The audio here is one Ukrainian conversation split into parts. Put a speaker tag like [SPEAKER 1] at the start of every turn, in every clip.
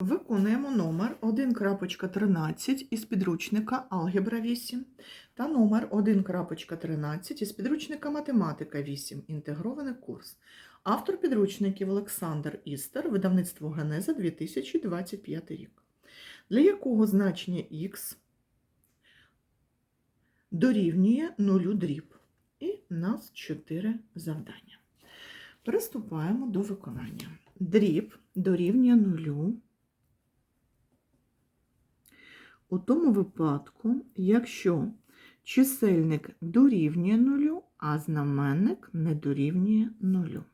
[SPEAKER 1] Виконуємо номер 1.13 із підручника Алгебра 8 та номер 1.13 із підручника Математика 8. Інтегрований курс. Автор підручників Олександр Істер, видавництво Генеза 2025 рік. Для якого значення х дорівнює нулю дріб. І у нас 4 завдання. Приступаємо до виконання. Дріб дорівнює нулю. У тому випадку, якщо чисельник дорівнює нулю, а знаменник не дорівнює нулю.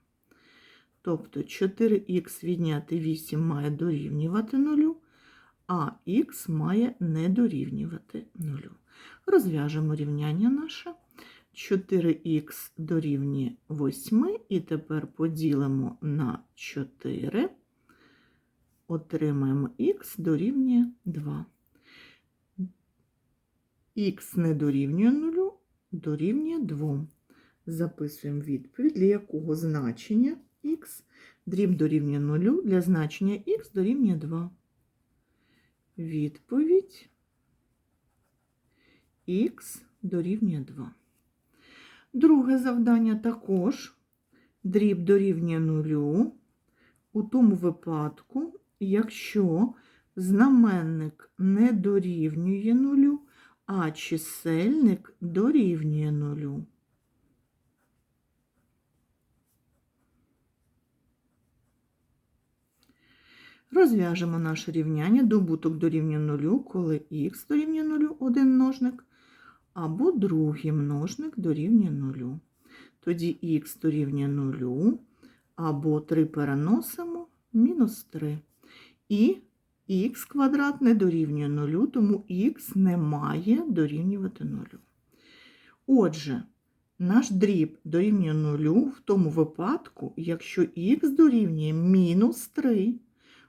[SPEAKER 1] Тобто 4х відняти 8 має дорівнювати нулю, а х має не дорівнювати нулю. Розв'яжемо рівняння наше. 4х дорівнює 8, і тепер поділимо на 4, отримаємо х дорівнює 2 х не дорівнює 0, дорівнює 2. Записуємо відповідь, для якого значення х дріб дорівнює 0, для значення х дорівнює 2. Відповідь х дорівнює 2. Друге завдання також дріб дорівнює 0 у тому випадку, якщо знаменник не дорівнює 0, а чисельник дорівнює нулю. Розв'яжемо наше рівняння. Добуток дорівнює нулю, коли х дорівнює нулю один множник, або другий множник дорівнює нулю. Тоді х дорівнює нулю, або 3 переносимо мінус 3. І х квадрат не дорівнює нулю, тому х не має дорівнювати нулю. Отже, наш дріб дорівнює нулю в тому випадку, якщо х дорівнює мінус 3,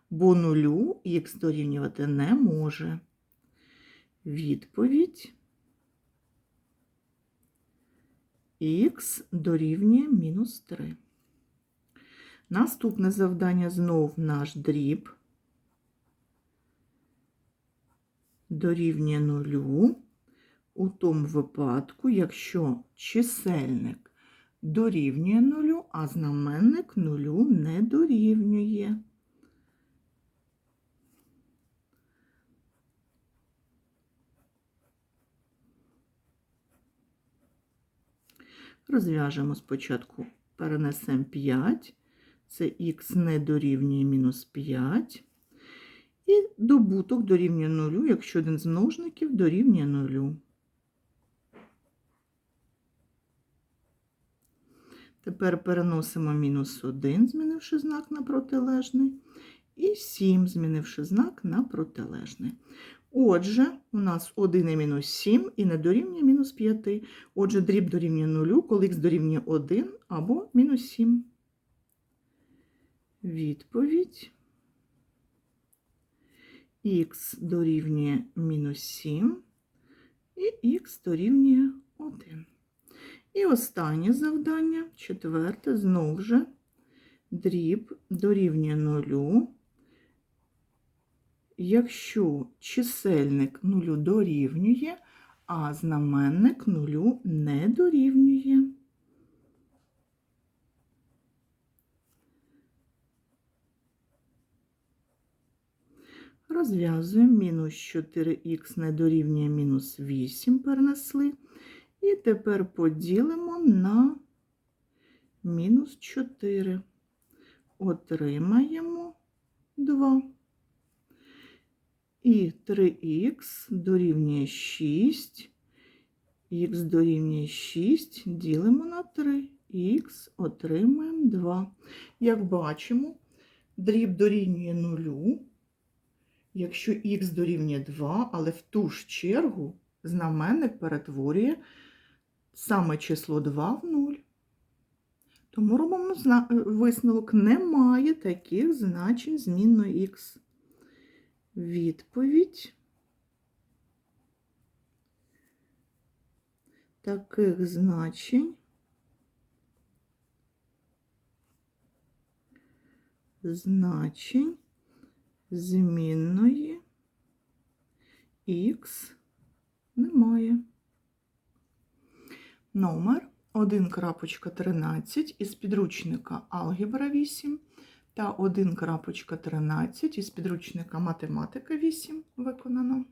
[SPEAKER 1] бо нулю х дорівнювати не може. Відповідь х дорівнює мінус 3. Наступне завдання знов наш дріб. Дорівнює нулю у тому випадку, якщо чисельник дорівнює нулю, а знаменник нулю не дорівнює. Розв'яжемо спочатку, перенесемо 5, це х не дорівнює мінус 5. І добуток дорівнює нулю, якщо один з множників дорівнює нулю. Тепер переносимо мінус 1, змінивши знак на протилежний, і 7, змінивши знак на протилежний. Отже, у нас 1 і мінус 7 і не дорівнює мінус 5. Отже, дріб дорівнює нулю, коли х дорівнює 1 або мінус 7. Відповідь х дорівнює мінус 7 і х дорівнює 1. І останнє завдання, четверте, знову ж дріб дорівнює 0, якщо чисельник 0 дорівнює, а знаменник 0 не дорівнює. Розв'язуємо мінус 4х не дорівнює мінус 8 перенесли. І тепер поділимо на мінус 4. Отримаємо 2. І 3х дорівнює 6. Х дорівнює 6, ділимо на 3. Х отримаємо 2. Як бачимо, дріб дорівнює 0 якщо х дорівнює 2, але в ту ж чергу знаменник перетворює саме число 2 в 0. Тому робимо висновок, немає таких значень змінної х. Відповідь таких значень значень змінної х немає. Номер 1.13 із підручника Алгебра 8 та 1.13 із підручника Математика 8 виконано.